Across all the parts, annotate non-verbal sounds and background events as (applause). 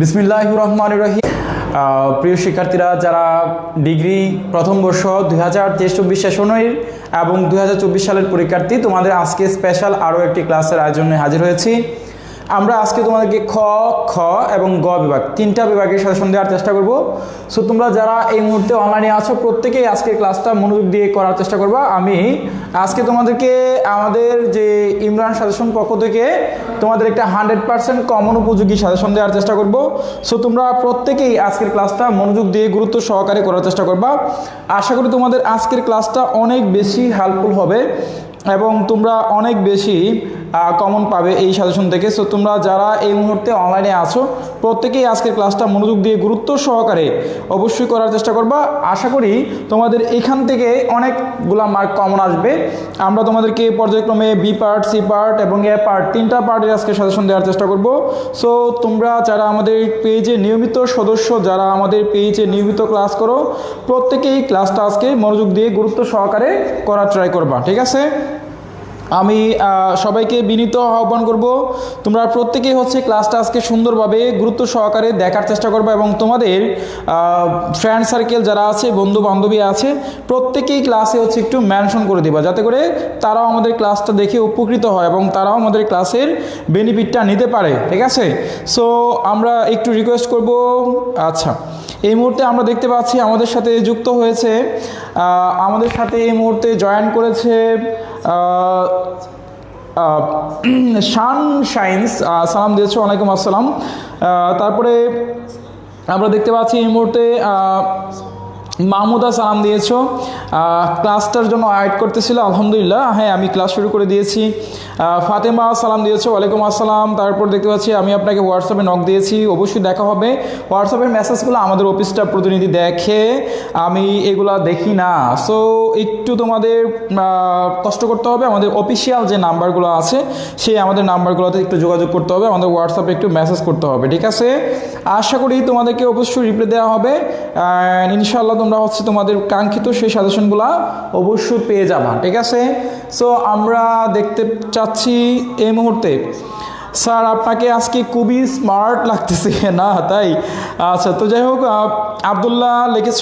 বিসমিল্লাহ রহমান রহিম প্রিয় শিক্ষার্থীরা, যারা ডিগ্রি প্রথম বর্ষ দুই হাজার তেইশ চব্বিশ সেশনের এবং দুই হাজার চব্বিশ সালের পরীক্ষার্থী, তোমাদের আজকে স্পেশাল আরও একটি ক্লাসের আয়োজনে হাজির হয়েছি। আমরা আজকে তোমাদেরকে খ খ এবং গ বিভাগ, তিনটা বিভাগের সাজেশন দেওয়ার চেষ্টা করব। সো তোমরা যারা এই মুহূর্তে অনলাইনে আছো, প্রত্যেকেই আজকের ক্লাসটা মনোযোগ দিয়ে করার চেষ্টা করবা। আমি আজকে তোমাদেরকে আমাদের যে ইমরান সাজেশন পক্ষ থেকে তোমাদের একটা হান্ড্রেড পার্সেন্ট কমন উপযোগী সাজেশন দেওয়ার চেষ্টা করব। সো তোমরা প্রত্যেকেই আজকের ক্লাসটা মনোযোগ দিয়ে গুরুত্ব সহকারে করার চেষ্টা করবা। আশা করি তোমাদের আজকের ক্লাসটা অনেক বেশি হেল্পফুল হবে এবং তোমরা অনেক বেশি কমন পাবে এই সাজেশন থেকে। সো তোমরা যারা এই মুহূর্তে অনলাইনে আছো, প্রত্যেকেই আজকের ক্লাসটা মনোযোগ দিয়ে গুরুত্ব সহকারে অবশ্যই করার চেষ্টা করবা। আশা করি তোমাদের এখান থেকে অনেকগুলা মার্ক কমন আসবে। আমরা তোমাদেরকে পর্যায়ক্রমে বি পার্ট সি পার্ট এবং এ পার্ট তিনটা পার্টের আজকে সাজেশন দেওয়ার চেষ্টা করব। সো তোমরা যারা আমাদের পেজে নিয়মিত সদস্য, যারা আমাদের পেজে নিয়মিত ক্লাস করো, প্রত্যেকেই ক্লাসটা আজকে মনোযোগ দিয়ে গুরুত্ব সহকারে করার ট্রাই করবা। ঠিক আছে? আমি সবাইকে বিনীত আহ্বান করব। তোমরা প্রত্যেকেই হচ্ছে ক্লাসটা আজকে সুন্দরভাবে গুরুত্ব সহকারে দেখার চেষ্টা করবে এবং তোমাদের ফ্রেন্ড সার্কেল যারা আছে বন্ধু বান্ধবী আছে, প্রত্যেকেই ক্লাসে হচ্ছে একটু মেনশন করে দিবা। যাতে করে তারাও আমাদের ক্লাসটা দেখে উপকৃত হয় এবং তারাও আমাদের ক্লাসের বেনিফিটটা নিতে পারে। ঠিক আছে? সো আমরা একটু রিকোয়েস্ট করব আচ্ছা। এই মুহূর্তে আমরা দেখতে পাচ্ছি আমাদের সাথে যুক্ত হয়েছে আমাদের সাথে এই মুহূর্তে জয়েন করেছে (clears throat) শান শাইন্স সালাম দিয়েছে, ওয়ালাইকুম আসসালাম। তারপরে আমরা দেখতে পাচ্ছি এই মুহূর্তে মাহমুদা সালাম দিয়েছ। ক্লাসটার জন্য ওয়েট করতেছিল, আলহামদুলিল্লাহ। হ্যাঁ আমি ক্লাস শুরু করে দিয়েছি। ফাতেমা সালাম দিয়েছ, ওয়ালাইকুম আসসালাম। তারপর দেখতে পাচ্ছি, আমি আপনাকে হোয়াটসঅ্যাপে নক দিয়েছি। অবশ্যই দেখা হবে। হোয়াটসঅ্যাপের মেসেজগুলো আমাদের অফিসটা প্রতিনিধি দেখে। আমি এগুলা দেখি না। সো একটু তোমাদের কষ্ট করতে হবে। আমাদের অফিসিয়াল যে নাম্বারগুলো আছে, সেই আমাদের নাম্বারগুলোতে একটু যোগাযোগ করতে হবে। আমাদের হোয়াটসঅ্যাপে একটু মেসেজ করতে হবে, ঠিক আছে? আশা করি তোমাদেরকে অবশ্যই রিপ্লাই দেওয়া হবে। ইনশাআল্লাহ তোমরা হচ্ছে তোমাদের কাঙ্ক্ষিত সেই সাজেশনগুলো অবশ্যই পেয়ে যাবা, ঠিক আছে? সো আমরা দেখতে চাচ্ছি এই মুহূর্তে। স্যার আপনাকে আজকে খুবই স্মার্ট লাগতেছে, না তাই? আচ্ছা তো যাই হোক আবদুল্লাহ লিখেছ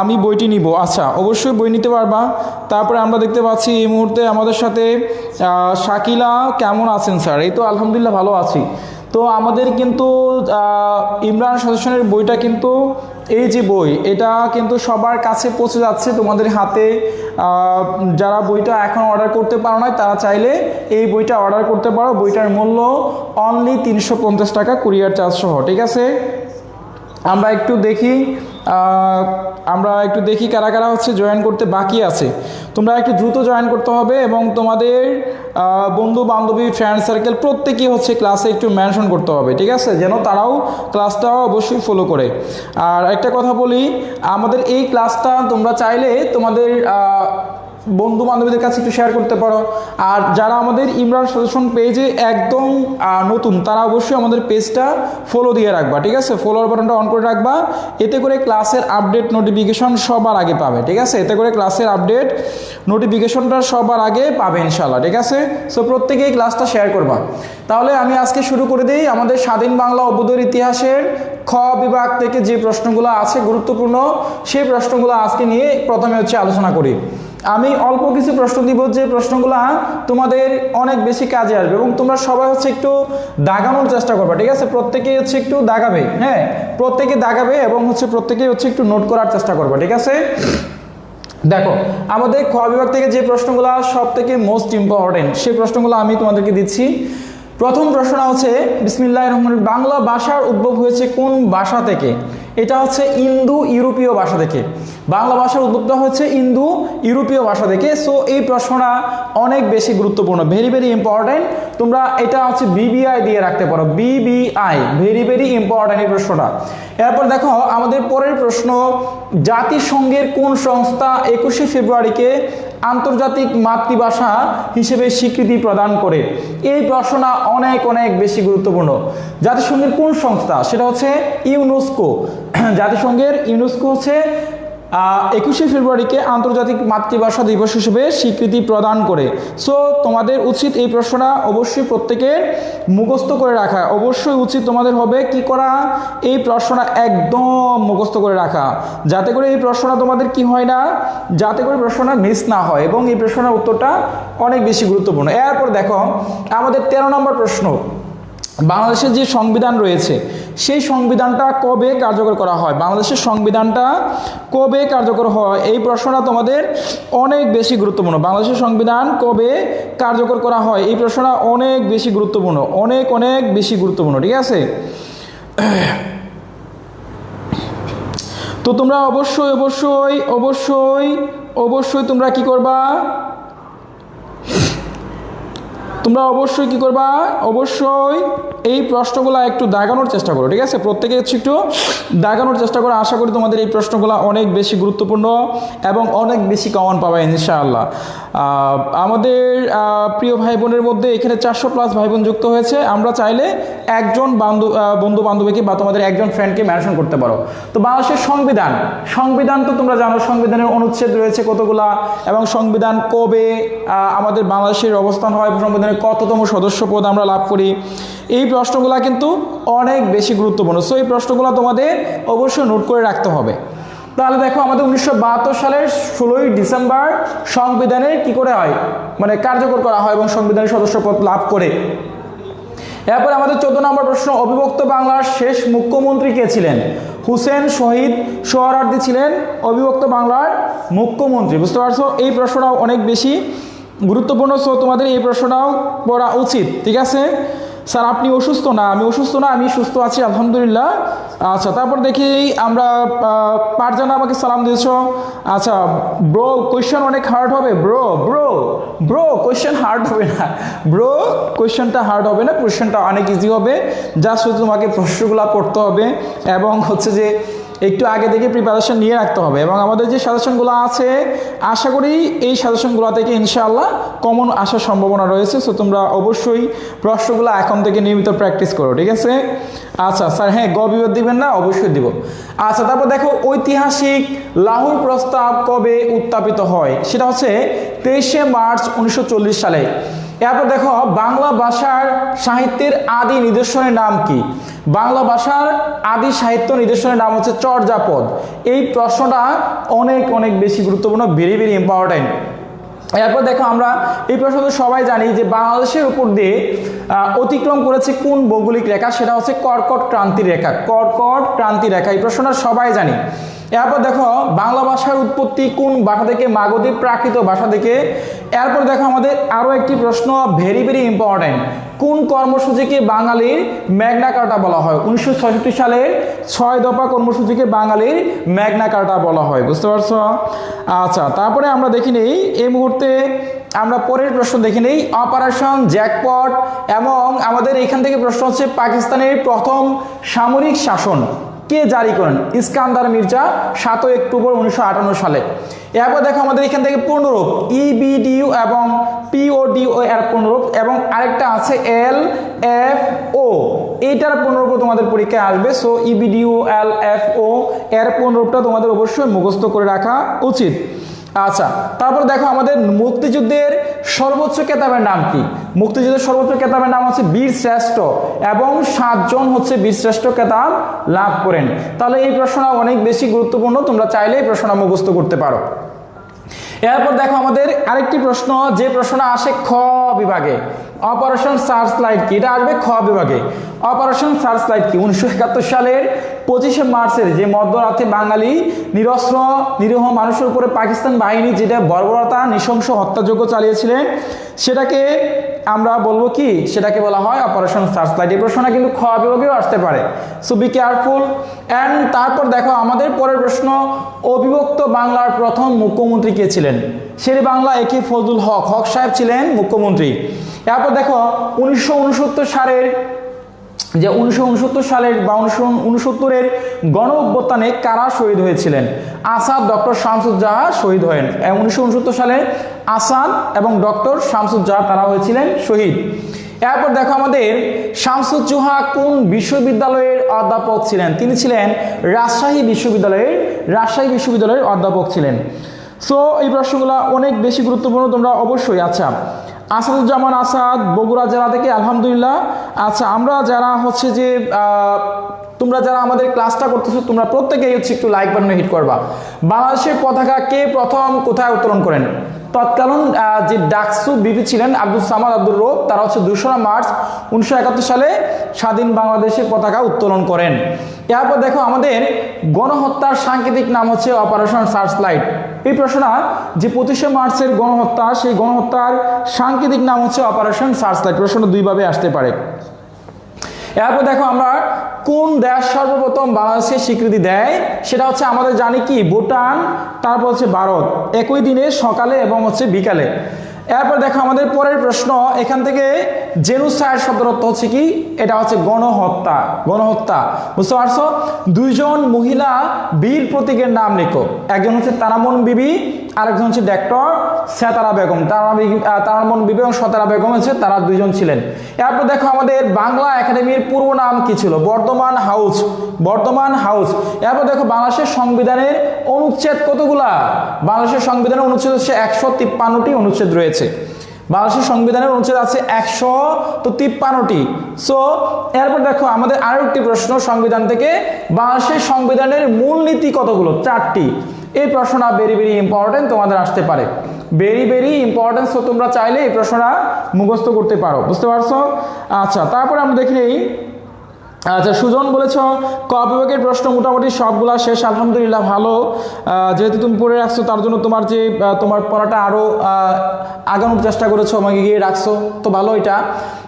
আমি বইটি নিব। আচ্ছা অবশ্যই বই নিতে পারবা। তারপরে আমরা দেখতে পাচ্ছি এই মুহূর্তে আমাদের সাথে শাকিলা কেমন আছেন স্যার এই তো আলহামদুলিল্লাহ ভালো আছি। তো আমাদের কিন্তু ইমরান সাজেশনের বইটা কিন্তু, এই যে বই, এটা কিন্তু সবার কাছে পৌঁছে যাচ্ছে তোমাদের হাতে। যারা বইটা এখন অর্ডার করতে পারো না তারা চাইলে এই বইটা অর্ডার করতে পারো। বইটার মূল্য অনলি তিনশো পঞ্চাশ টাকা কুরিয়ার চার্জ সহ, ঠিক আছে? আমরা একটু দেখি আমরা একটু দেখি কারা কারা হচ্ছে জয়েন করতে বাকি আছে। তোমরা একটু দ্রুত জয়েন করতে হবে এবং তোমাদের বন্ধু বান্ধবী ফ্রেন্ড সার্কেল প্রত্যেকেই হচ্ছে ক্লাসে একটু মেনশন করতে হবে, ঠিক আছে? যেন তারাও ক্লাসটা অবশ্যই ফলো করে। আর একটা কথা বলি, আমাদের এই ক্লাসটা তোমরা চাইলে তোমাদের বন্ধু বান্ধবীদের কাছে একটু শেয়ার করতে পারো। আর যারা আমাদের ইমরান সাজেশন পেজে একদম নতুন, তারা অবশ্যই আমাদের পেজটা ফলো দিয়ে রাখবা, ঠিক আছে? ফলোয়ার বাটনটা অন করে রাখবা। এতে করে ক্লাসের আপডেট নোটিফিকেশন সবার আগে পাবে, ঠিক আছে? এতে করে ক্লাসের আপডেট নোটিফিকেশনটা সবার আগে পাবে ইনশাল্লাহ ঠিক আছে? সো প্রত্যেকেই ক্লাসটা শেয়ার করবা। তাহলে আমি আজকে শুরু করে দিই আমাদের স্বাধীন বাংলা অবুদের ইতিহাসের খ বিভাগ থেকে যে প্রশ্নগুলো আছে, গুরুত্বপূর্ণ, সেই প্রশ্নগুলো আজকে নিয়ে প্রথমে হচ্ছে আলোচনা করি। আমি অল্প কিছু প্রশ্ন দিব যে প্রশ্নগুলো তোমাদের অনেক বেশি কাজে আসবে এবং তোমরা সবাই হচ্ছে একটু দাগানোর চেষ্টা করবে, ঠিক আছে? প্রত্যেকেই হচ্ছে একটু দাগাবে হ্যাঁ? প্রত্যেকে দাগাবে এবং হচ্ছে প্রত্যেকেই হচ্ছে একটু নোট করার চেষ্টা করবে, ঠিক আছে? দেখো, আমাদের খ বিভাগ থেকে যে প্রশ্নগুলো সব থেকে মোস্ট ইম্পর্টেন্ট সেই প্রশ্নগুলো আমি তোমাদেরকে দিচ্ছি। প্রথম প্রশ্ন হচ্ছে বিসমিল্লাহ রহমান বাংলা ভাষার উদ্ভব হয়েছে কোন ভাষা থেকে? এটা হচ্ছে ইন্দো ইউরোপীয় ভাষা থেকে বাংলা ভাষার উদ্ভবটা হচ্ছে ইন্দো ইউরোপীয় ভাষা থেকে সো এই প্রশ্নটা অনেক বেশি গুরুত্বপূর্ণ ভেরি ভেরি ইম্পর্টেন্ট তোমরা এটা হচ্ছে বিবিআই দিয়ে রাখতে পারো বিবিআই ভেরি ভেরি ইম্পর্টেন্ট এই প্রশ্নটা। এরপর দেখো, আমাদের পরের প্রশ্ন, জাতিসংঘের কোন সংস্থা একুশে ফেব্রুয়ারিকে আন্তর্জাতিক মাতৃভাষা হিসেবে স্বীকৃতি প্রদান করে? এই প্রশ্নটা অনেক অনেক বেশি গুরুত্বপূর্ণ। জাতিসংঘের কোন সংস্থা? সেটা হচ্ছে ইউনেস্কো। (clears throat) জাতিসংঘের ইউনেস্কো হচ্ছে একুশে ফেব্রুয়ারিকে আন্তর্জাতিক মাতৃভাষা দিবস হিসেবে স্বীকৃতি প্রদান করে। সো তোমাদের উচিত এই প্রশ্নটা অবশ্যই প্রত্যেকের মুখস্থ করে রাখা। অবশ্যই উচিত তোমাদের হবে কি করা? এই প্রশ্নটা একদম মুখস্থ করে রাখা। যাতে করে এই প্রশ্নটা তোমাদের কি হয় না? যাতে করে প্রশ্নটা মিস না হয় এবং এই প্রশ্নের উত্তরটা অনেক বেশি গুরুত্বপূর্ণ। এরপর দেখো, আমাদের তেরো নম্বর প্রশ্ন। বাংলাদেশের যে সংবিধান রয়েছে, সেই সংবিধানটা কবে কার্যকর করা হয়? বাংলাদেশের সংবিধানটা কবে কার্যকর হয়? এই প্রশ্নটা তোমাদের অনেক বেশি গুরুত্বপূর্ণ। বাংলাদেশের সংবিধান কবে কার্যকর করা হয়? এই প্রশ্নটা অনেক বেশি গুরুত্বপূর্ণ। অনেক অনেক বেশি গুরুত্বপূর্ণ, ঠিক আছে? তো তোমরা অবশ্যই অবশ্যই অবশ্যই অবশ্যই তোমরা কি করবা? তোমরা অবশ্যই কি করবা? অবশ্যই এই প্রশ্নগুলো একটু দাগানোর চেষ্টা করো, ঠিক আছে? প্রত্যেকে হচ্ছে একটু দাগানোর চেষ্টা করো। আশা করি তোমাদের এই প্রশ্নগুলো অনেক বেশি গুরুত্বপূর্ণ এবং অনেক বেশি কমন পাবে, ইনশাআল্লাহ। আমাদের প্রিয় ভাই বোনের মধ্যে এখানে চারশো প্লাস ভাই বোন যুক্ত হয়েছে। আমরা চাইলে একজন বান্ধব বন্ধু বান্ধবীকে বা তোমাদের একজন ফ্রেন্ডকে মেনশন করতে পারো। তো বাংলাদেশের সংবিধান সংবিধান তো তোমরা জানো, সংবিধানের অনুচ্ছেদ রয়েছে কতগুলা এবং সংবিধান কবে আমাদের বাংলাদেশের অবস্থান হয়, সংবিধানের কততম সদস্য পদ আমরা লাভ করি। এই প্রশ্নগুলো কিন্তু অনেক বেশি গুরুত্বপূর্ণ। সো এই প্রশ্নগুলো তোমাদের অবশ্যই নোট করে রাখতে হবে। তাহলে দেখো, আমাদের উনিশশো বাহাত্তর সালের ষোলোই ডিসেম্বর সংবিধানের কি করে হয়? মানে কার্যকর করা হয় এবং সংবিধানের সদস্য পদ লাভ করে। এরপর আমাদের চোদ্দ নম্বর প্রশ্ন, অবিভক্ত বাংলার শেষ মুখ্যমন্ত্রী কে ছিলেন? হুসেন শহীদ সোহরার্দি ছিলেন, অবিভক্ত বাংলার মুখ্যমন্ত্রী। বুঝতে পারছ? এই প্রশ্নটাও অনেক বেশি গুরুত্বপূর্ণ। সো তোমাদের এই প্রশ্নটাও পড়া উচিত, ঠিক আছে? স্যার, আপনি অসুস্থ না, আমি অসুস্থ না, আমি সুস্থ আছি, আলহামদুলিল্লাহ। আচ্ছা তারপর দেখি আমরা পারজানা আমাকে সালাম দিয়েছ। আচ্ছা ব্রো কোয়েশ্চেন অনেক হার্ড হবে। Bro bro bro question hard হবে না। ব্রো কোয়েশ্চেনটা হার্ড হবে না কোয়েশ্চেনটা অনেক ইজি হবে। যা শুধু তোমাকে প্রশ্নগুলো পড়তে হবে। এবং হচ্ছে যে একটু আগে থেকে প্রিপারেশন নিয়ে রাখতে হবে এবং আমাদের যে সাজেশনগুলো আছে, আশা করি এই সাজেশনগুলো থেকে ইনশাআল্লাহ কমন আসার সম্ভাবনা রয়েছে। সো তোমরা অবশ্যই প্রশ্নগুলো এখন থেকে নিয়মিত প্র্যাকটিস করো, ঠিক আছে? আচ্ছা স্যার হ্যাঁ গ বিবাদ দিবেন না? অবশ্যই দিব। আচ্ছা তারপর দেখো, ঐতিহাসিক লাহোর প্রস্তাব কবে উত্থাপিত হয়? সেটা হচ্ছে তেইশে মার্চ উনিশশো চল্লিশ সালে। এরপর দেখো, বাংলা ভাষার সাহিত্যের আদি নিদর্শনের নাম কি? বাংলা ভাষার আদি সাহিত্য নিদর্শনের নাম হচ্ছে চর্যাপদ। এই প্রশ্নটা অনেক অনেক বেশি গুরুত্বপূর্ণ ভেরি ভেরি ইম্পর্টেন্ট এরপর দেখো আমরা, এই প্রশ্ন তো সবাই জানি যে বাংলাদেশের উপর দিয়ে অতিক্রম করেছে কোন ভৌগোলিক রেখা? সেটা হচ্ছে কর্কট ক্রান্তি রেখা। কর্কট ক্রান্তি রেখা, এই প্রশ্নটা সবাই জানি। এরপর দেখো, বাংলা ভাষার উৎপত্তি কোন ভাষা থেকে? মাগধী প্রাকৃত ভাষা থেকে। এরপর দেখো আমাদের আরও একটি প্রশ্ন ভেরি ভেরি ইম্পর্ট্যান্ট কোন কর্মসূচিকে বাঙালির ম্যাগনা কার্টা বলা হয়? উনিশশো সালের ছয় দফা কর্মসূচিকে বাঙালির ম্যাগনা কার্টা বলা হয়, বুঝতে পারছ? আচ্ছা তারপরে আমরা দেখি নেই, এই মুহূর্তে আমরা পরের প্রশ্ন দেখে নেই অপারেশন জ্যাকপট এবং আমাদের এখান থেকে প্রশ্ন হচ্ছে পাকিস্তানের প্রথম সামরিক শাসন। কে জারি করেন? ইস্কান্দার মির্জা, সাতই অক্টোবর উনিশশো আটান্ন সালে। এরপর দেখো আমাদের এখান থেকে পূর্ণরূপ ইবিডিউ এবং পিওডিও এর পূর্ণরূপ এবং আরেকটা আছে এল এফ ও এইটার পূর্ণরূপ তোমাদের পরীক্ষায় আসবে সো ইবিডিউ এল এফ ও এর পূর্ণরূপটা তোমাদের অবশ্যই মুখস্থ করে রাখা উচিত। আচ্ছা তারপর দেখো আমাদের মুক্তিযুদ্ধের সর্বোচ্চ কেতাবের নাম কি? মুক্তিযুদ্ধের সর্বোচ্চ কেতাবের নাম হচ্ছে বীর শ্রেষ্ঠ এবং সাতজন হচ্ছে বীর শ্রেষ্ঠ কেতাব লাভ করেন। তাহলে এই প্রশ্নটা অনেক বেশি গুরুত্বপূর্ণ, তোমরা চাইলে এই প্রশ্নটা মুখস্থ করতে পারো। এরপর দেখো আমাদের আরেকটি প্রশ্ন, যে প্রশ্ন আসে খ বিভাগে। অপারেশন সার্চ লাইট কি? এটা আসবে খ বিভাগে। অপারেশন সার্চ লাইট কি? উনিশশো একাত্তর সালের পঁচিশে মার্চের যে মধ্যরাতে বাঙালি নিরস্ত্র, নিরীহ মানুষের উপরে পাকিস্তান বাহিনী যেটা বর্বরতা, নৃশংস হত্যাযোগ্য চালিয়েছিলেন, সেটাকে আমরা বলব কি? সেটাকে বলা হয় অপারেশন সার্চ লাইট এই প্রশ্নটা কিন্তু খ বিভাগেও আসতে পারে। সো বি কেয়ারফুল অ্যান্ড তারপর দেখো, আমাদের পরের প্রশ্ন, অবিভক্ত বাংলার প্রথম মুখ্যমন্ত্রী কে ছিলেন? শের বাংলা একে ফজলুল হক। হক সাহেব ছিলেন মুখ্যমন্ত্রী। এরপর দেখো, উনিশশো উনসত্তর সালের যে উনিশশো উনসত্তর সালের বা উনিশশো উনসত্তরের গণ অভ্যুত্থানে কারা শহীদ হয়েছিলেন? আসাদ ডক্টর শামসুজ্জাহা শহীদ হয়েন। উনিশশো উনসত্তর সালে আসাদ এবং ডক্টর শামসুজ্জাহা তারা হয়েছিলেন শহীদ। এরপর দেখো আমাদের শামসুজ্জোহা কোন বিশ্ববিদ্যালয়ের অধ্যাপক ছিলেন? তিনি ছিলেন রাজশাহী বিশ্ববিদ্যালয়ের রাজশাহী বিশ্ববিদ্যালয়ের অধ্যাপক ছিলেন। সো এই প্রশ্নগুলো অনেক বেশি গুরুত্বপূর্ণ, তোমরা অবশ্যই আচ্ছা। আসাদুজ্জামান আসাদ, বগুড়া জেলা থেকে আলহামদুলিল্লাহ। আচ্ছা আমরা যারা হচ্ছে যে তোমরা যারা আমাদের ক্লাসটা করতেছো, তোমরা প্রত্যেকেই হচ্ছে একটু লাইক বাটনে হিট করবা। বাংলাদেশের পতাকা কে প্রথম কোথায় উত্তোলন করেন? তৎকালীন যে ডাকসু বিপি ছিলেন আব্দুল সামাদ আব্দুল রোব, তারা হচ্ছে দুশোরা মার্চ উনিশশো একাত্তর সালে স্বাধীন বাংলাদেশের পতাকা উত্তোলন করেন। এরপর দেখো আমাদের গণহত্যার সাংকেতিক নাম হচ্ছে অপারেশন সার্চ লাইট এই প্রশ্নটা, যে পঁচিশে মার্চের গণহত্যা, সেই গণহত্যার সাংকেতিক নাম হচ্ছে অপারেশন সার্চ লাইট প্রশ্নটা দুইভাবে আসতে পারে। এরপর দেখো আমরা কোন দেশ সর্বপ্রথম বাংলাদেশকে স্বীকৃতি দেয়? সেটা হচ্ছে আমাদের জানি কি? ভুটান, তারপর হচ্ছে ভারত। একই দিনে সকালে এবং হচ্ছে বিকালে। এরপর দেখো আমাদের পরের প্রশ্ন, এখান থেকে জেনুসাইড শব্দের অর্থ হচ্ছে কি? এটা হচ্ছে গণহত্যা গণহত্যা। বুঝতে পারছ? দুইজন মহিলা বীর প্রতীকের নাম লেখো। একজন হচ্ছে তারামন বিবি, আরেকজন হচ্ছে ডক্টর সেতারা বেগম। তারা তারামন বিবি এবং সতারা বেগম হচ্ছে তারা দুইজন ছিলেন। এরপর দেখো আমাদের বাংলা একাডেমির পূর্ব নাম কি ছিল? Bardhaman house Bardhaman house. এরপর দেখো বাংলাদেশের সংবিধানের অনুচ্ছেদ কতগুলা? বাংলাদেশের সংবিধানের অনুচ্ছেদ হচ্ছে একশো তিপ্পান্নটি অনুচ্ছেদ রয়েছে। বাংলাদেশের সংবিধানের অনুচ্ছেদ আছে একশো তো তিপ্পান্নটি। সো এরপর দেখো আমাদের আরও একটি প্রশ্ন সংবিধান থেকে, বাংলাদেশের সংবিধানের মূলনীতি কতগুলো? চারটি। এই প্রশ্নটা ভেরি ভেরি ইম্পর্টেন্ট তোমাদের আসতে পারে। ভেরি ভেরি ইম্পর্টেন্ট সো তোমরা চাইলে এই প্রশ্নটা মুখস্থ করতে পারো। বুঝতে পারছ? আচ্ছা তারপরে আমরা দেখি আচ্ছা সুজন বলেছ, ক বিভাগের প্রশ্ন, মোটামুটি সবগুলা শেষ, আলহামদুলিল্লাহ ভালো। যেহেতু তুমি পড়ে রাখছো, তার জন্য তোমার যে তোমার পড়াটা আরও আগানোর চেষ্টা করেছ, আমাকে গিয়ে রাখছো, তো ভালো এটা।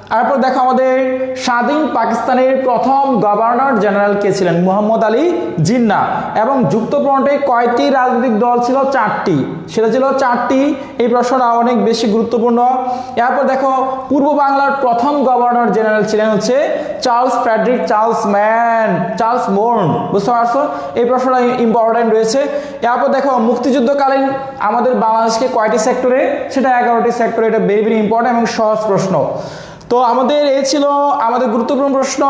তারপর দেখো আমাদের স্বাধীন পাকিস্তানের প্রথম গভর্নর জেনারেল কে ছিলেন? মোহাম্মদ আলী জিন্না। এবং যুক্তফ্রন্টে কয়টি রাজনৈতিক দল ছিল? চারটি। সেটা ছিল চারটি। এই প্রশ্নটা অনেক বেশি গুরুত্বপূর্ণ। এরপর দেখো, পূর্ব বাংলার প্রথম গভর্নর জেনারেল ছিলেন হচ্ছে Charles Frederick Charles man, Charles মোর্ন বুঝতে পারছ? এই প্রশ্নটা ইম্পর্টেন্ট রয়েছে। এরপর দেখো, মুক্তিযুদ্ধকালীন আমাদের বাংলাদেশকে কয়টি সেক্টরে? সেটা এগারোটি সেক্টরে। এটা ভেরি ভেরি ইম্পর্টেন্ট এবং সহজ প্রশ্ন। তো আমাদের এই ছিল আমাদের গুরুত্বপূর্ণ প্রশ্ন।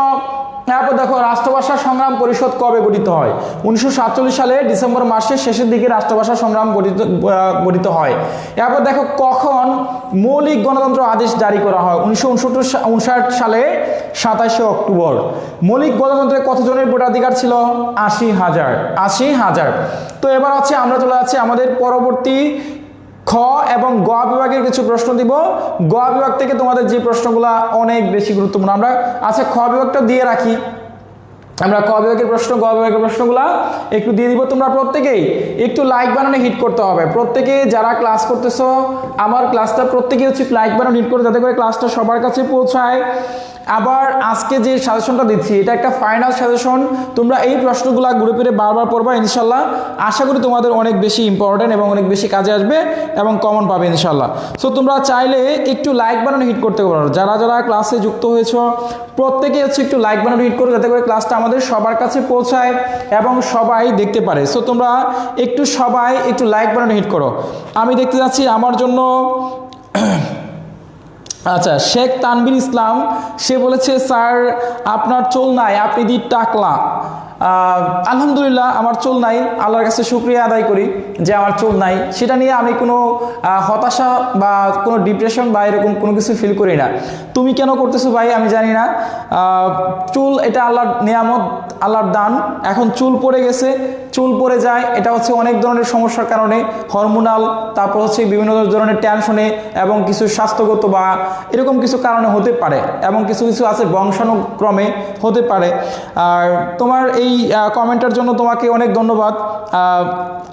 এরপর দেখো, রাষ্ট্রভাষা সংগ্রাম পরিষদ কবে গঠিত হয়? উনিশশো সাতচল্লিশ সালে ডিসেম্বর মাসের শেষের দিকে রাষ্ট্রভাষা সংগ্রাম গঠিত গঠিত হয়। এরপর দেখো, কখন মৌলিক গণতন্ত্র আদেশ জারি করা হয়? উনিশশো উনষাট সালে সাতাশে অক্টোবর। মৌলিক গণতন্ত্রে কতজনের ভোটাধিকার ছিল? আশি হাজার আশি হাজার। তো এবার হচ্ছে আমরা চলে যাচ্ছি আমাদের পরবর্তী খ এবং গ বিভাগের কিছু প্রশ্ন দিব। গ বিভাগ থেকে তোমাদের যে প্রশ্নগুলো অনেক বেশি গুরুত্বপূর্ণ। আমরা আচ্ছা খ বিভাগটা দিয়ে রাখি। আমরা ক বিভাগের প্রশ্ন, গ বিভাগের প্রশ্নগুলো একটু দিয়ে দিব তোমরা প্রত্যেকেই। একটু লাইক বানানো হিট করতে হবে। প্রত্যেকে যারা ক্লাস করতেছো, আমার ক্লাসটা প্রত্যেকে হচ্ছে লাইক বানানো হিট করে, যাতে করে ক্লাসটা সবার কাছে পৌঁছায়। আবার আজকে যে সাজেশনটা দিচ্ছি, এটা একটা ফাইনাল সাজেশন। তোমরা এই প্রশ্নগুলো ঘুরে ফিরে বারবার পড়বা ইনশাল্লাহ আশা করি তোমাদের অনেক বেশি ইম্পর্টেন্ট এবং অনেক বেশি কাজে আসবে এবং কমন পাবে ইনশাল্লাহ সো তোমরা চাইলে একটু লাইক বানানো হিট করতে পারো। যারা যারা ক্লাসে যুক্ত হয়েছ, প্রত্যেকে হচ্ছে একটু লাইক বানানো হিট করো, যাতে করে ক্লাসটা আমাদের সবার কাছে পৌঁছায় এবং সবাই দেখতে পারে। সো তোমরা একটু সবাই একটু লাইক বানানো হিট করো। আমি দেখতে যাচ্ছি আমার জন্য আচ্ছা শেখ তানবির ইসলাম সে বলেছে স্যার আপনার চোল নাই আপনি দি টাকলা। আলহামদুলিল্লাহ আমার চুল নাই, আল্লাহর কাছে শুক্রিয়া আদায় করি যে আমার চুল নাই। সেটা নিয়ে আমি কোনো হতাশা বা কোনো ডিপ্রেশন বা এরকম কোনো কিছু ফিল করি না। তুমি কেন করতেছো ভাই? আমি জানি না। চুল এটা আল্লাহর নিয়ামত, আল্লাহর দান। এখন চুল পড়ে গেছে, চুল পড়ে যায়, এটা হচ্ছে অনেক ধরনের সমস্যার কারণে হরমোনাল তারপর হচ্ছে বিভিন্ন ধরনের টেনশনে এবং কিছু স্বাস্থ্যগত বা এরকম কিছু কারণে হতে পারে এবং কিছু কিছু আছে বংশানুক্রমে হতে পারে। আর তোমার এই কমেন্টের জন্য তোমাকে অনেক ধন্যবাদ।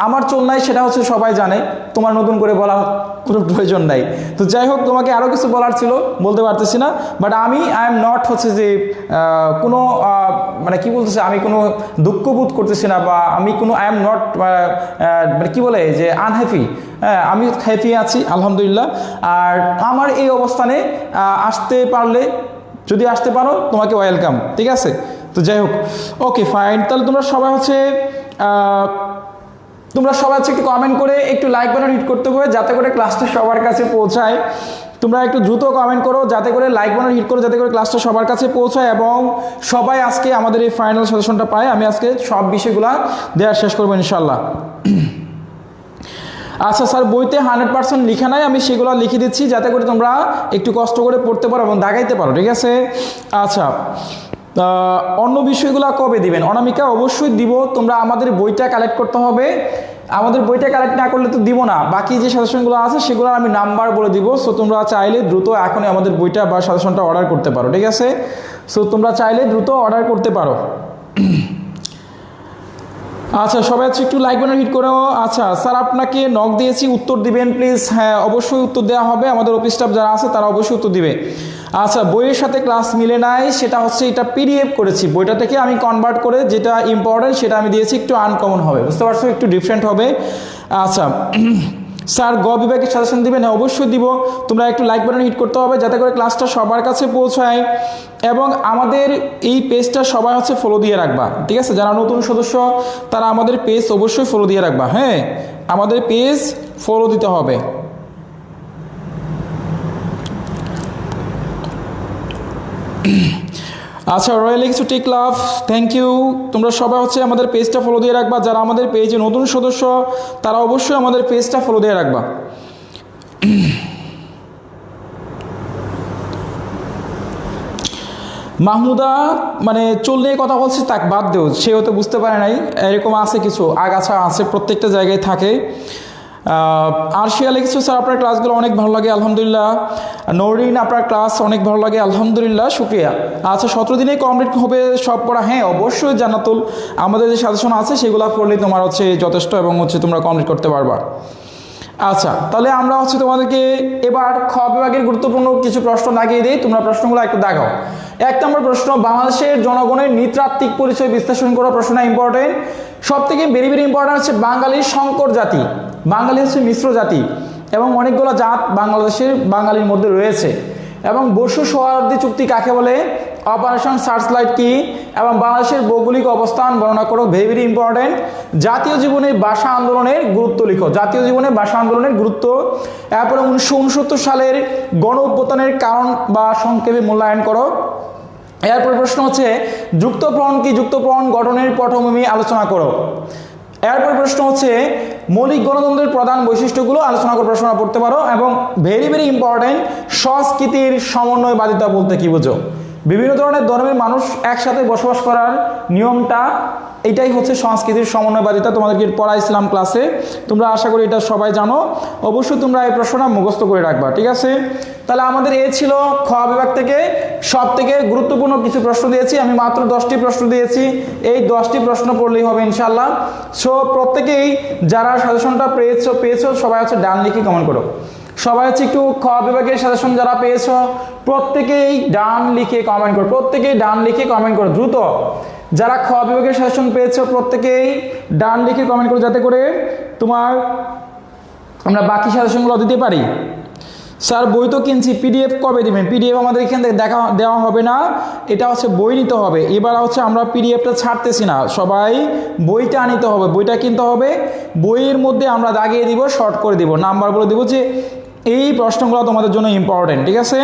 আমার চুল নাই সেটা হচ্ছে সবাই জানে, তোমার নতুন করে বলার কোনো প্রয়োজন নাই। তো যাই হোক, তোমাকে আরও কিছু বলার ছিল, বলতে পারতেছি না বাট আমি আই এম নট হচ্ছে যে কোনো মানে কি বলতেছে, আমি কোনো দুঃখ বোধ করতেছি না, বা আমি কোনো আই এম নট মানে কি বলে, যে আনহ্যাপি হ্যাঁ আমি হ্যাপি আছি, আলহামদুলিল্লাহ। আর আমার এই অবস্থানে আসতে পারলে, যদি আসতে পারো, তোমাকে ওয়েলকাম ঠিক আছে? তো যাই হোক ওকে ফাইন তাহলে তোমরা সবাই হচ্ছে তোমরা সবাই হচ্ছে একটু কমেন্ট করে একটু লাইক বাটন হিট করতে হবে যাতে করে ক্লাসটা সবার কাছে পৌঁছায়। তোমরা একটু দ্রুত কমেন্ট করো যাতে করে লাইক বানার হিট করো যাতে করে ক্লাসটা সবার কাছে পৌঁছায় এবং সবাই আজকে আমাদের এই ফাইনাল সাজেশনটা পায়। আমি আজকে সব বিষয়গুলো দেওয়া শেষ করব ইনশাল্লাহ আচ্ছা স্যার, বইতে হান্ড্রেড পার্সেন্ট লিখা নাই, আমি সেগুলো লিখে দিচ্ছি যাতে করে তোমরা একটু কষ্ট করে পড়তে পারো এবং দাগাইতে পারো, ঠিক আছে? আচ্ছা অন্য বিষয়গুলো কবে দিবেন? অনামিকা, অবশ্যই দিব। তোমরা আমাদের বইটা কালেক্ট করতে হবে। আমাদের বইটা কালেক্ট না করলে তো দিব না। বাকি যে সাজেশনগুলো আছে সেগুলো আমি নাম্বার বলে দিব। সো তোমরা চাইলে দ্রুত এখনই আমাদের বইটা বা সাজেশনটা অর্ডার করতে পারো, ঠিক আছে? সো তোমরা চাইলে দ্রুত অর্ডার করতে পারো। আচ্ছা সবাই আছে একটু লাইক বানার হিট করেও আচ্ছা স্যার আপনাকে নক দিয়েছি, উত্তর দিবেন প্লিজ হ্যাঁ অবশ্যই উত্তর দেওয়া হবে। আমাদের অফিস স্টাফ যারা আছে, তারা অবশ্যই উত্তর দিবে। আচ্ছা বইয়ের সাথে ক্লাস মিলে নাই, সেটা হচ্ছে এটা পিডিএফ করেছি। বইটা থেকে আমি কনভার্ট করে যেটা ইম্পর্টেন্ট সেটা আমি দিয়েছি, একটু আনকমন হবে। বুঝতে পারছ? একটু ডিফারেন্ট হবে। আচ্ছা স্যার, গ বিভাগের সাজেশন দিবেন হ্যাঁ অবশ্যই দিব। তোমরা একটু লাইক বাটন হিট করতে হবে যাতে করে ক্লাসটা সবার কাছে পৌঁছায়। এবং আমাদের এই পেজটা সবাই হচ্ছে ফলো দিয়ে রাখবা, ঠিক আছে? যারা নতুন সদস্য, তারা আমাদের পেজ অবশ্যই ফলো দিয়ে রাখবা হ্যাঁ? আমাদের পেজ ফলো দিতে হবে। আচ্ছা royal X tech love thank you তোমরা সবাই হচ্ছে আমাদের পেজটা ফলো দিয়ে রাখবা। যারা আমাদের পেজে নতুন সদস্য, তারা অবশ্যই আমাদের পেজটা ফলো দিয়ে রাখবা। মাহমুদা মানে চুল নিয়ে কথা বলছে তাক বাদ দেও সে হয়তো বুঝতে পারে নাই। এরকম আছে কিছু। আগাছা আছে, প্রত্যেকটা জায়গায় থাকে। আর শিয়া স্যার, আপনার ক্লাসগুলো অনেক ভালো লাগে, আলহামদুলিল্লাহ। নরিন, আপনার ক্লাস অনেক ভালো লাগে, আলহামদুলিল্লাহ, শুক্রিয়া। আচ্ছা সতেরো দিনে কমপ্লিট হবে সব পড়া? হ্যাঁ অবশ্যই জানাতুল আমাদের যে সাজেশন আছে, সেগুলো পড়লে তোমার হচ্ছে যথেষ্ট এবং হচ্ছে তোমরা কমপ্লিট করতে পারবা। আচ্ছা তাহলে আমরা হচ্ছে তোমাদেরকে এবার খ বিভাগের গুরুত্বপূর্ণ কিছু প্রশ্ন লাগিয়ে দিই। তোমরা প্রশ্নগুলো একটু দেখাও। এক নম্বর প্রশ্ন, বাংলাদেশের জনগণের নৃতাত্ত্বিক পরিচয় বিশ্লেষণ করা প্রশ্ন ইম্পর্টেন্ট সব থেকে ভেরি ভেরি ইম্পর্টেন্ট হচ্ছে বাঙালির শঙ্কর জাতি। বাঙালি হচ্ছে মিশ্র জাতি এবং অনেকগুলো জাত বাংলাদেশের বাঙালির মধ্যে রয়েছে। এবং বসু সৌহার্দ্য চুক্তি কাকে বলে? অপারেশন সার্চলাইট কি? এবং বাংলাদেশের ভৌগোলিক অবস্থান বর্ণনা করো ভেরি ভেরি ইম্পর্টেন্ট জাতীয় জীবনে ভাষা আন্দোলনের গুরুত্ব লিখো। জাতীয় জীবনে ভাষা আন্দোলনের গুরুত্ব। এরপরে উনিশশো উনসত্তর সালের গণ অভ্যুত্থানের কারণ বা সংক্ষেপে মূল্যায়ন করো। এরপর প্রশ্ন হচ্ছে যুক্তপ্রণ কি যুক্তপ্রণ গঠনের পটভূমি আলোচনা করো। এরপর প্রশ্ন হচ্ছে, মৌলিক গণতন্ত্রের প্রধান বৈশিষ্ট্যগুলো আলোচনা করে প্রশ্ন পড়তে পারো এবং ভেরি ভেরি ইম্পর্টেন্ট সংস্কৃতির সমন্বয়বাদিতা বলতে কি বুঝো? বিভিন্ন ধরনের ধর্মের মানুষ একসাথে বসবাস করার নিয়মটা, এটাই হচ্ছে সংস্কৃতির সমন্বয়বাদিতা। তোমাদেরকে পড়াইছিলাম ক্লাসে, তোমরা আশা করি এটা সবাই জানো। অবশ্যই তোমরা এই প্রশ্নটা মুখস্থ করে রাখবা, ঠিক আছে? তাহলে আমাদের এ ছিল খ বিভাগ থেকে। সব থেকে গুরুত্বপূর্ণ কিছু প্রশ্ন দিয়েছি, আমি মাত্র দশটি প্রশ্ন দিয়েছি। এই দশটি প্রশ্ন পড়লেই হবে ইনশাল্লাহ সো প্রত্যেকেই যারা সাজেশনটা পেয়েছ পেয়েছ, সবাই হচ্ছে ডান লিখে কমেন্ট করো। সবাই হচ্ছে একটু খ বিভাগের সাজেশন যারা পেয়েছ, প্রত্যেকেই ডান লিখে কমেন্ট করো, প্রত্যেকেই ডান লিখে কমেন্ট করো, দ্রুত। যারা খ বিভাগের সাজেশন পেয়েছ, প্রত্যেকেই ডান লিখে কমেন্ট করো যাতে করে তোমার আমরা বাকি সাজেশনগুলো দিতে পারি। স্যার, বই তো কিনছি পিডিএফ কবে দেবেন? পিডিএফ আমাদের এখান থেকে দেখা, দেওয়া হবে না। এটা হচ্ছে বই নিতে হবে। এবার হচ্ছে আমরা পিডিএফটা ছাড়তেছি না। সবাই বইটা আনিতে হবে, বইটা কিনতে হবে। বইয়ের মধ্যে আমরা দাগিয়ে দিব, শর্ট করে দিব, নাম্বার বলে দিব যে এই প্রশ্নগুলো তোমাদের জন্য ইম্পর্টেন্ট ঠিক আছে?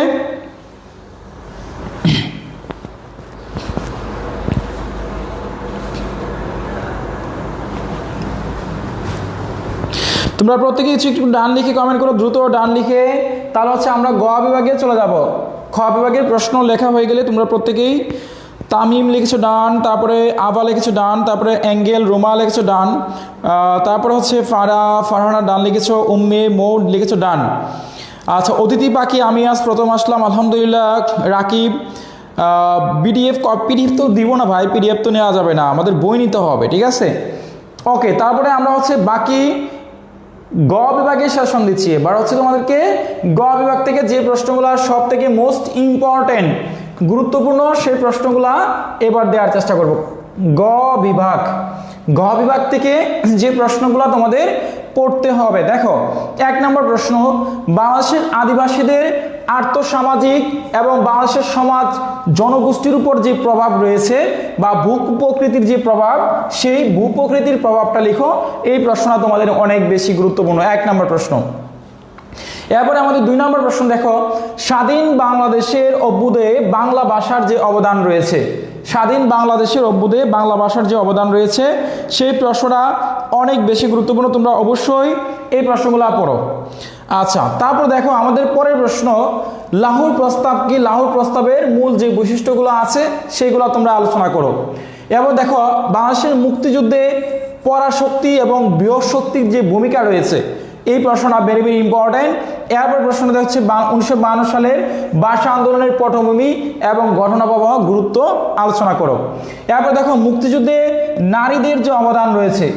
তোমরা প্রত্যেকে কিছু একটু ডান লিখে কমেন্ট করো, দ্রুত ডান লিখে তাহলে হচ্ছে আমরা গ বিভাগে চলে যাব। খ বিভাগের প্রশ্ন লেখা হয়ে গেলে তোমরা প্রত্যেকেই তামিম লিখেছো ডান, তারপরে আবা লিখেছো ডান, তারপরে অ্যাঙ্গেল রোমা লিখেছো ডান তারপরে হচ্ছে ফারা, ফারহানা ডান লিখেছো, উম্মে মৌড লিখেছো ডান। আচ্ছা অতিথি পাখি, আমি আজ প্রথম আসলাম, আলহামদুলিল্লাহ, রাকিব। বিডিএফ পিডিএফ তো দিব না ভাই, পিডিএফ তো নেওয়া যাবে না, আমাদের বই নিতে হবে, ঠিক আছে? ওকে, তারপরে আমরা হচ্ছে বাকি গ বিভাগের শাসন দিচ্ছি, এবার হচ্ছে তোমাদেরকে গ বিভাগ থেকে যে প্রশ্নগুলো সব থেকে মোস্ট ইম্পর্টেন্ট গুরুত্বপূর্ণ সেই প্রশ্নগুলো এবার দেওয়ার চেষ্টা করব। গ বিভাগ। গ বিভাগ থেকে যে প্রশ্নগুলো তোমাদের পড়তে হবে, দেখো, এক নম্বর প্রশ্ন, বাংলাদেশের আদিবাসীদের আর্থসামাজিক এবং বাংলাদেশের সমাজ জনগোষ্ঠীর উপর যে প্রভাব রয়েছে বা ভূ প্রকৃতির যে প্রভাব, সেই ভূ প্রকৃতির প্রভাবটা লিখো। এই প্রশ্নটা তোমাদের অনেক বেশি গুরুত্বপূর্ণ। এক নম্বর প্রশ্ন এরপরে আমাদের দুই নম্বর প্রশ্ন, দেখো, স্বাধীন বাংলাদেশের অভ্যুদয়ে বাংলা ভাষার যে অবদান রয়েছে, স্বাধীন বাংলাদেশের অভ্যুদয়ে বাংলা ভাষার যে অবদান রয়েছে, সেই প্রশ্নটা অনেক বেশি গুরুত্বপূর্ণ, তোমরা অবশ্যই এই প্রশ্নগুলো পড়ো। আচ্ছা তারপর দেখো, আমাদের পরের প্রশ্ন, লাহোর প্রস্তাব কি লাহোর প্রস্তাবের মূল যে বৈশিষ্ট্যগুলো আছে সেইগুলো তোমরা আলোচনা করো। এবার দেখো, বাংলাদেশের মুক্তিযুদ্ধে পরাশক্তি এবং বৃহস্পতির যে ভূমিকা রয়েছে এই প্রশ্নটা ভেরি ভেরি ইম্পর্টেন্ট এরপর প্রশ্নটা হচ্ছে উনিশশো সালের ভাষা আন্দোলনের পটভূমি এবং ঘটনা প্রবাহ গুরুত্ব আলোচনা করো। এরপর দেখো, মুক্তিযুদ্ধে নারীদের যে অবদান রয়েছে।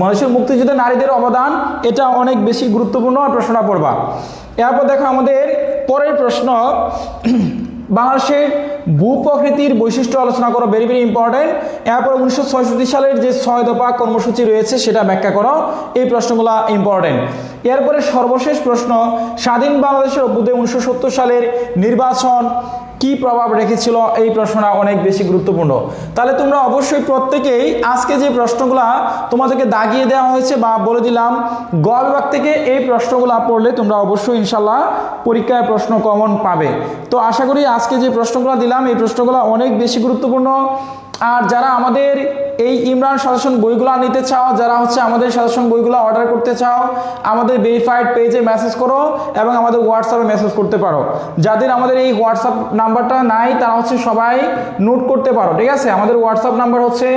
মানুষের মুক্তিযুদ্ধে নারীদের অবদান, এটা অনেক বেশি গুরুত্বপূর্ণ প্রশ্নটা পড়বা। এরপর দেখো, আমাদের পরের প্রশ্ন বাংলাদেশের ভূপ্রকৃতির বৈশিষ্ট্য আলোচনা করো ভেরি ভেরি ইম্পর্টেন্ট এরপর উনিশশো সালের যে ছয় দফা কর্মসূচি রয়েছে, সেটা ব্যাখ্যা করো। এই প্রশ্নগুলো ইম্পর্টেন্ট এরপরে সর্বশেষ প্রশ্ন, স্বাধীন বাংলাদেশের অভ্যুদয় উনিশশো সত্তর সালের নির্বাচন কি প্রভাব রেখেছিল? এই প্রশ্নটা অনেক বেশি গুরুত্বপূর্ণ। তাহলে তোমরা অবশ্যই প্রত্যেকেই আজকে যে প্রশ্নগুলা তোমাদেরকে দাগিয়ে দেওয়া হয়েছে বা বলে দিলাম, গ বিভাগ থেকে এই প্রশ্নগুলো পড়লে তোমরা অবশ্যই ইনশাল্লাহ পরীক্ষায় প্রশ্ন কমন পাবে। তো আশা করি আজকে যে প্রশ্নগুলো দিলাম, এই প্রশ্নগুলো অনেক বেশি গুরুত্বপূর্ণ। আর যারা আমাদের এই ইমরান সাজেশন বইগুলো নিতে চাও, যারা হচ্ছে আমাদের সাজেশন বইগুলো অর্ডার করতে চাও, আমাদের ভেরিফাইড পেজে মেসেজ করো এবং আমাদের হোয়াটসঅ্যাপে মেসেজ করতে পারো। যাদের আমাদের এই হোয়াটসঅ্যাপ নাম্বারটা নাই, তারা হচ্ছে সবাই নোট করতে পারো, ঠিক আছে? আমাদের হোয়াটসঅ্যাপ নাম্বার হচ্ছে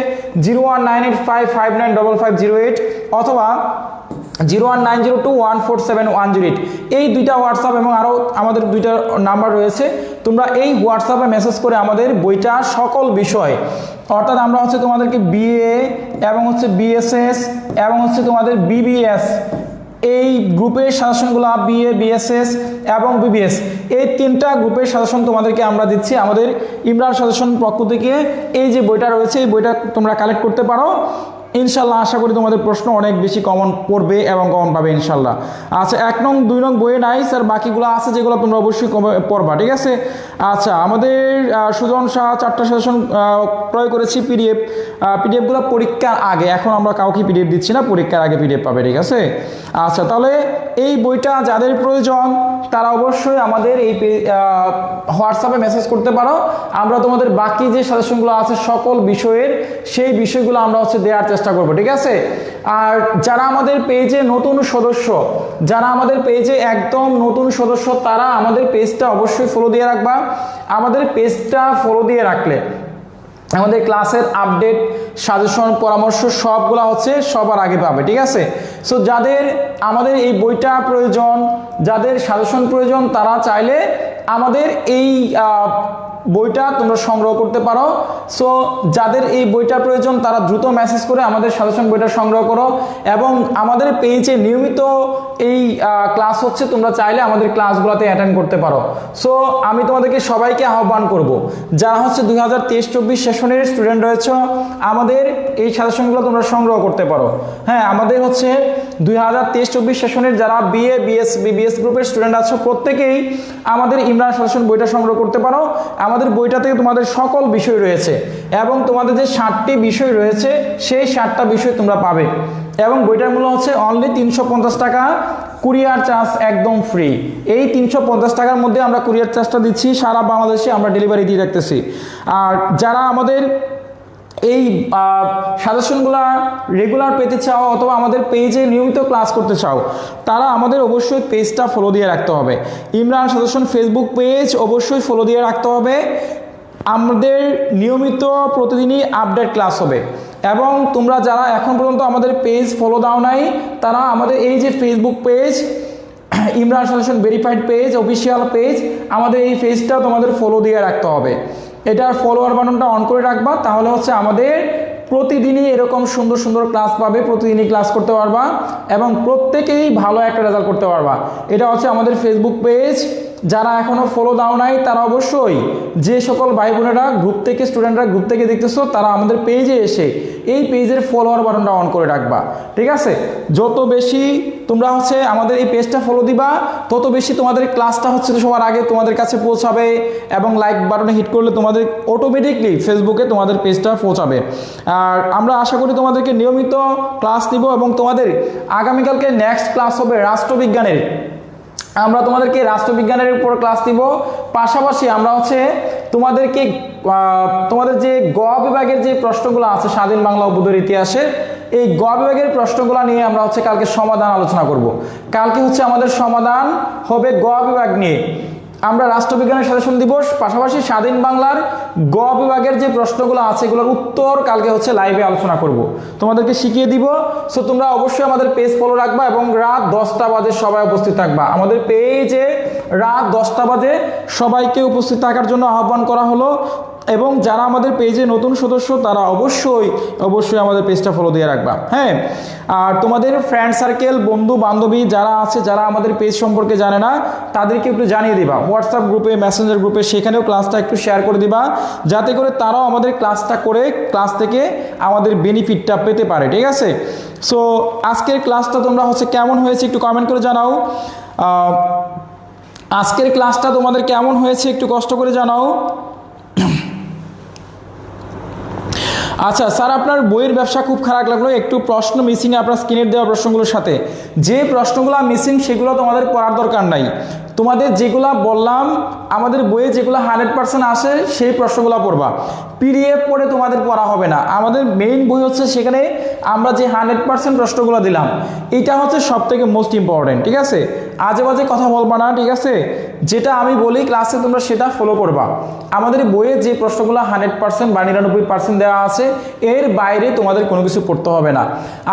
zero one nine eight five five nine double five zero eight অথবা zero one nine zero two one four seven one zero eight. এই দুইটা হোয়াটসঅ্যাপ এবং আরও আমাদের দুইটা নাম্বার রয়েছে। তোমরা এই হোয়াটসঅ্যাপে মেসেজ করে আমাদের বইটা সকল বিষয়, অর্থাৎ আমরা হচ্ছে তোমাদেরকে বিএ এবং হচ্ছে বিএসএস এবং হচ্ছে তোমাদের বিবিএস এই গ্রুপের সাজেশনগুলো বিএ বিএসএস এবং বিবিএস এই তিনটা গ্রুপের সাজেশন তোমাদেরকে আমরা দিচ্ছি। আমাদের ইমরান সাজেশন পক্ষ থেকে এই যে বইটা রয়েছে, এই বইটা তোমরা কালেক্ট করতে পারো। ইনশাল্লাহ আশা করি তোমাদের প্রশ্ন অনেক বেশি কমন পড়বে এবং কমন পাবে ইনশাল্লাহ আচ্ছা এক নং, দুই নং বইয়ে নাই স্যার বাকিগুলো আছে যেগুলো তোমরা অবশ্যই পড়বা, ঠিক আছে? আচ্ছা আমাদের সুজন শাহ চারটা সেশন ক্রয় করেছি পিডিএফ পিডিএফগুলো পরীক্ষার আগে, এখন আমরা কাউকে পিডিএফ দিচ্ছি না, পরীক্ষার আগে পিডিএফ পাবে, ঠিক আছে? আচ্ছা তাহলে এই বইটা যাদের প্রয়োজন, তারা অবশ্যই আমাদের এই হোয়াটসঅ্যাপে মেসেজ করতে পারো। আমরা তোমাদের বাকি যে সাজেশনগুলো আছে, সকল বিষয়ের, সেই বিষয়গুলো আমরা হচ্ছে দেওয়ার চেষ্টা করব, ঠিক আছে? আর যারা আমাদের পেজে নতুন সদস্য, যারা আমাদের পেজে একদম নতুন সদস্য, তারা আমাদের পেজটা অবশ্যই ফলো দিয়ে রাখবা। আমাদের পেজটা ফলো দিয়ে রাখলে আমাদের ক্লাসের আপডেট সাজেশন পরামর্শ সবগুলো হচ্ছে সবার আগে পাবে, ঠিক আছে? সো যাদের আমাদের এই বইটা প্রয়োজন, যাদের সাজেশন প্রয়োজন, তারা চাইলে আমাদের এই বইটা তোমরা সংগ্রহ করতে পারো। সো যাদের এই বইটা প্রয়োজন, তারা দ্রুত মেসেজ করে আমাদের সাজেশন বইটা সংগ্রহ করো। এবং আমাদের পেজে নিয়মিত এই ক্লাস হচ্ছে, তোমরা চাইলে আমাদের ক্লাসগুলোতে অ্যাটেন্ড করতে পারো। সো আমি তোমাদেরকে সবাইকে আহ্বান করব, যারা হচ্ছে দুই হাজার তেইশ চব্বিশ সেশনের স্টুডেন্ট রয়েছে, আমাদের এই সাজেশনগুলো তোমরা সংগ্রহ করতে পারো। হ্যাঁ আমাদের হচ্ছে দুই হাজার তেইশ চব্বিশ সেশনের যারা বিএ বিএস বিবিএস গ্রুপের স্টুডেন্ট আছো, প্রত্যেকেই আমাদের ইমরান সাজেশন বইটা সংগ্রহ করতে পারো। আমাদের বইটাতে তোমাদের সকল বিষয় রয়েছে এবং তোমাদের যে ষাটটি বিষয় রয়েছে, সেই ষাটটা বিষয় তোমরা পাবে। এবং বইটার মূল্য হচ্ছে অনলি তিনশো পঞ্চাশ টাকা। কুরিয়ার চার্জ একদম ফ্রি এই তিনশো পঞ্চাশ টাকার মধ্যে আমরা কুরিয়ার চার্জটা দিচ্ছি, সারা বাংলাদেশে আমরা ডেলিভারি দিয়ে রাখতেছি। আর যারা আমাদের এই সাজেশনগুলো রেগুলার পেতে চাও অথবা আমাদের পেজে নিয়মিত ক্লাস করতে চাও, তারা আমাদের অবশ্যই পেজটা ফলো দিয়ে রাখতে হবে। ইমরান সাজেশন ফেসবুক পেজ অবশ্যই ফলো দিয়ে রাখতে হবে। আমাদের নিয়মিত প্রতিদিনই আপডেট ক্লাস হবে। এবং তোমরা যারা এখন পর্যন্ত আমাদের পেজ ফলো দাও নাই, তারা আমাদের এই যে Facebook page (clears throat) Imran suggestion verified page official page আমাদের এই পেজটা তোমাদের ফলো দিয়ে রাখতে হবে। এটার ফলোয়ার বাটনটা অন করে রাখবা, তাহলে হচ্ছে আমাদের প্রতিদিনই এরকম সুন্দর সুন্দর ক্লাস পাবে, প্রতিদিনই ক্লাস করতে পারবা এবং প্রত্যেকেই ভালো একটা রেজাল্ট করতে পারবা। এটা হচ্ছে আমাদের ফেসবুক পেজ যারা এখনও ফলো দাও নাই, তারা অবশ্যই যে সকল ভাই বোনেরা গ্রুপ থেকে স্টুডেন্টরা গ্রুপ থেকে দেখতেছো, তারা আমাদের পেজে এসে এই পেজের ফলোয়ার বাটনটা অন করে রাখবা। ঠিক আছে? যত বেশি তোমরা হচ্ছে আমাদের এই পেজটা ফলো দিবা, তত বেশি তোমাদের ক্লাসটা হচ্ছে সবার আগে তোমাদের কাছে পৌঁছাবে এবং লাইক বাটনে হিট করলে তোমাদের অটোমেটিকলি ফেসবুকে তোমাদের পেজটা পৌঁছাবে। আর আমরা আশা করি তোমাদেরকে নিয়মিত ক্লাস দিব এবং তোমাদের আগামীকালকে নেক্সট ক্লাস হবে রাষ্ট্রবিজ্ঞানের আমরা তোমাদেরকে রাষ্ট্রবিজ্ঞানের উপর ক্লাস দিব। পাশাপাশি আমরা হচ্ছে তোমাদেরকে তোমাদের যে গ বিভাগের যে প্রশ্নগুলো আছে স্বাধীন বাংলা অভ্যুদয়ের ইতিহাসের এই গ বিভাগের প্রশ্নগুলো নিয়ে আমরা হচ্ছে কালকে সমাধান আলোচনা করব। কালকে হচ্ছে আমাদের সমাধান হবে গ বিভাগ নিয়ে। আমরা রাষ্ট্রবিজ্ঞানের সাজেশন দিবস, পাশাপাশি স্বাধীন বাংলার গ বিভাগের যে প্রশ্নগুলো আছে, এগুলোর উত্তর কালকে হচ্ছে লাইভে আলোচনা করব। তোমাদেরকে শিখিয়ে দিব। সো তোমরা অবশ্যই আমাদের পেজ ফলো রাখবা এবং রাত দশটা বাজে সবাই উপস্থিত থাকবা। আমাদের পেজে রাত দশটা বাজে সবাইকে উপস্থিত থাকার জন্য আহ্বান করা হলো। এবং যারা আমাদের পেজে নতুন সদস্য, তারা অবশ্যই অবশ্যই আমাদের পেজটা ফলো দিয়ে রাখবা। হ্যাঁ? আর তোমাদের ফ্রেন্ড সার্কেল বন্ধু, বান্ধবী যারা আছে, যারা আমাদের পেজ সম্পর্কে জানে না, তাদেরকে একটু জানিয়ে দিবা। হোয়াটসঅ্যাপ গ্রুপে মেসেঞ্জার গ্রুপে সেখানেও ক্লাসটা একটু শেয়ার করে দিবা, যাতে করে তারাও আমাদের ক্লাসটা করে ক্লাস থেকে আমাদের বেনিফিটটা পেতে পারে, ঠিক আছে? সো আজকের ক্লাসটা তোমরা হচ্ছে কেমন হয়েছে একটু কমেন্ট করে জানাও। আজকের ক্লাসটা তোমাদের কেমন হয়েছে একটু কষ্ট করে জানাও। আচ্ছা স্যার, আপনার বইয়ের ব্যবসা খুব খারাপ লাগল। একটু প্রশ্ন মিসিং আপনার স্ক্রিনের দেওয়া প্রশ্নগুলোর সাথে। যে প্রশ্নগুলো মিসিং সেগুলো তোমাদের পড়ার দরকার নাই। তোমাদের যেগুলা বললাম, আমাদের বইয়ে যেগুলো হান্ড্রেড পার্সেন্ট আসে, সেই প্রশ্নগুলো পড়বা। পিডিএফ পড়ে তোমাদের পড়া হবে না। আমাদের মেইন বই হচ্ছে সেখানে আমরা যে হান্ড্রেড পার্সেন্ট প্রশ্নগুলো দিলাম, এটা হচ্ছে সব থেকে মোস্ট ইম্পর্টেন্ট ঠিক আছে? আজে বাজে কথা বলবা না, ঠিক আছে? যেটা আমি বলি ক্লাসে তোমরা সেটা ফলো করবা। আমাদের বইয়ে যে প্রশ্নগুলো হান্ড্রেড পার্সেন্ট বা নিরানব্বই পার্সেন্ট দেওয়া আছে, এর বাইরে তোমাদের কোনো কিছু পড়তে হবে না।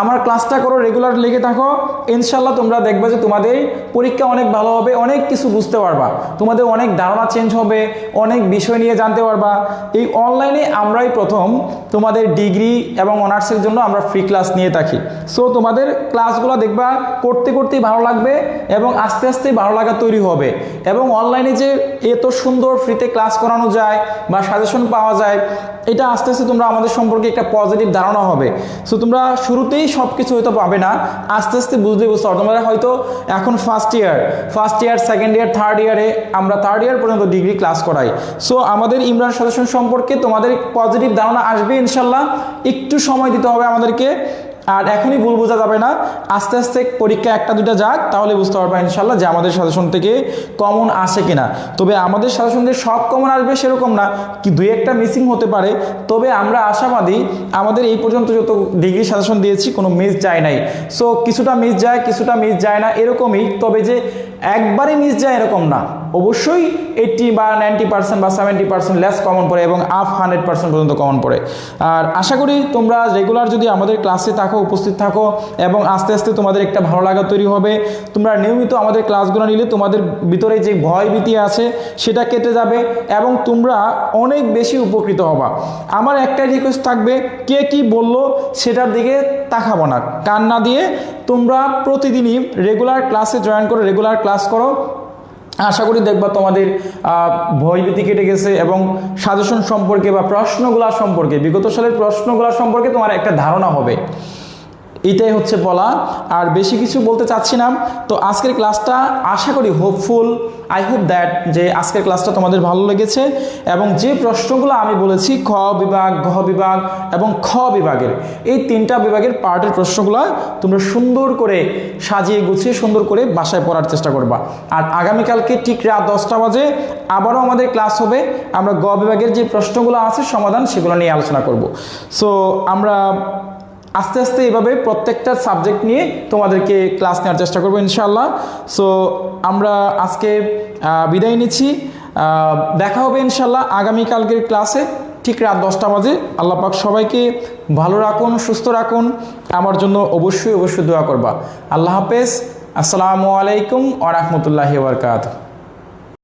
আমার ক্লাসটা করো রেগুলার লেগে থাকো ইনশাল্লাহ তোমরা দেখবে যে তোমাদের পরীক্ষা অনেক ভালো হবে, অনেক কিছু বুঝতে পারবা। তোমাদের অনেক ধারণা চেঞ্জ হবে, অনেক বিষয় নিয়ে জানতে পারবা। এই অনলাইনে আমরাই প্রথম তোমাদের ডিগ্রি এবং অনার্সের জন্য আমরা ফ্রি ক্লাস নিয়ে থাকি। সো তোমাদের ক্লাসগুলো দেখবা করতে করতেই ভালো লাগবে এবং আস্তে আস্তে ভালো লাগা তৈরি হবে। এবং অনলাইনে যে এত সুন্দর ফ্রিতে ক্লাস করানো যায় বা সাজেশন পাওয়া যায়, এটা আস্তে আস্তে তোমরা আমাদের সম্পর্কে একটা পজিটিভ ধারণা হবে। সো তোমরা শুরুতেই সব কিছু হয়তো পাবে না। আস্তে আস্তে বুঝতে বুঝতে পারো। তোমরা হয়তো এখন first year first year second year third ইয়ারে আমরা থার্ড ইয়ার পর্যন্ত ডিগ্রি ক্লাস করাই। সো আমাদের ইমরান সদস্য সম্পর্কে তোমাদের পজিটিভ ধারণা আসবে ইনশাল্লাহ। একটু সময় দিতে হবে আমাদেরকে। আর এখনই ভুল বোঝা যাবে না। আস্তে আস্তে পরীক্ষা একটা দুটা যাক, তাহলে বুঝতে পারবা ইনশাল্লাহ যে আমাদের সাজেশন থেকে কমন আসে কিনা। তবে আমাদের সাজেশন থেকে সব কমন আসবে সেরকম না, কি দুই একটা মিসিং হতে পারে। তবে আমরা আশাবাদী আমাদের এই পর্যন্ত যত ডিগ্রি সাজেশন দিয়েছি, কোনো মিস যায় নাই। সো কিছুটা মিস যায়, কিছুটা মিস যায় না, এরকমই। তবে যে একবারে মিস যায় এরকম না। অবশ্যই এইট্টি বা নাইনটি পার্সেন্ট বা সেভেন্টি পার্সেন্ট লেস কমন পড়ে এবং আপ হান্ড্রেড পার্সেন্ট পর্যন্ত কমন পড়ে। আর আশা করি তোমরা রেগুলার যদি আমাদের ক্লাসে থাকো, উপস্থিত থাকো এবং আস্তে আস্তে তোমাদের একটা ভালো লাগা তৈরি হবে, তোমরা নিয়মিত আমাদের ক্লাসগুলো নিলে তোমাদের ভিতরে যে ভয় ভীতি আছে সেটা কেটে যাবে এবং তোমরা অনেক বেশি উপকৃত হবা। আমার একটাই রিকোয়েস্ট থাকবে, কে কি বলল সেটার দিকে তাকাবো না। কান না দিয়ে তোমরা প্রতিদিনই রেগুলার ক্লাসে জয়েন করে রেগুলার ক্লাস করো। আশা করি দেখবা তোমাদের ভয়ভীতি কেটে গেছে এবং সাজেশন সম্পর্কে বা প্রশ্নগুলা সম্পর্কে, বিগত সালের প্রশ্নগুলা সম্পর্কে তোমার একটা ধারণা হবে। এটাই হচ্ছে বলা। আর বেশি কিছু বলতে চাচ্ছি না। তো আজকের ক্লাসটা আশা করি হোপফুল আই হোপ দ্যাট যে আজকের ক্লাসটা তোমাদের ভালো লেগেছে এবং যে প্রশ্নগুলো আমি বলেছি, খ বিভাগ, ঘ বিভাগ এবং খ বিভাগের, এই তিনটা বিভাগের পার্টের প্রশ্নগুলো তোমরা সুন্দর করে সাজিয়ে গুছিয়ে, সুন্দর করে বাসায় পড়ার চেষ্টা করবা। আর আগামীকালকে ঠিক রাত দশটা বাজে আবারও আমাদের ক্লাস হবে। আমরা গ বিভাগের যে প্রশ্নগুলো আছে, সমাধান সেগুলো নিয়ে আলোচনা করব। সো আমরা আস্তে আস্তে এভাবে প্রত্যেকটা সাবজেক্ট নিয়ে তোমাদেরকে ক্লাস নেওয়ার চেষ্টা করব ইনশাল্লাহ সো আমরা আজকে বিদায় নিচ্ছি। দেখা হবে ইনশাল্লাহ আগামীকালকের ক্লাসে, ঠিক রাত দশটা বাজে। আল্লাহ পাক সবাইকে ভালো রাখুন, সুস্থ রাখুন। আমার জন্য অবশ্যই অবশ্যই দোয়া করবা। আল্লাহ হাফেজ। আসসালামু আলাইকুম আ রহমতুল্লাহি বারকাত